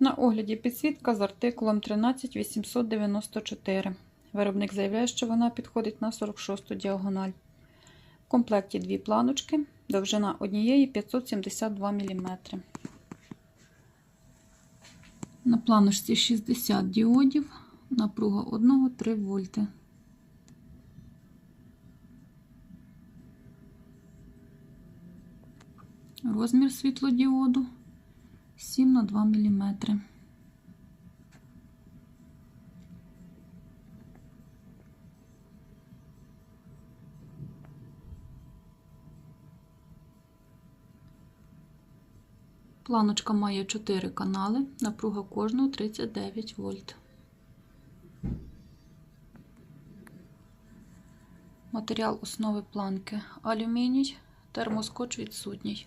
На огляді підсвітка з артикулом 13894. Виробник заявляє, що вона підходить на 46 діагональ. В комплекті дві планочки, довжина однієї 572 мм. На планочці 60 діодів, напруга 1 3 вольти. Розмір світлодіоду 7 на 2 мм. Планочка має 4 канали, напруга кожного 39 вольт. Матеріал основи планки алюміній, термоскотч відсутній.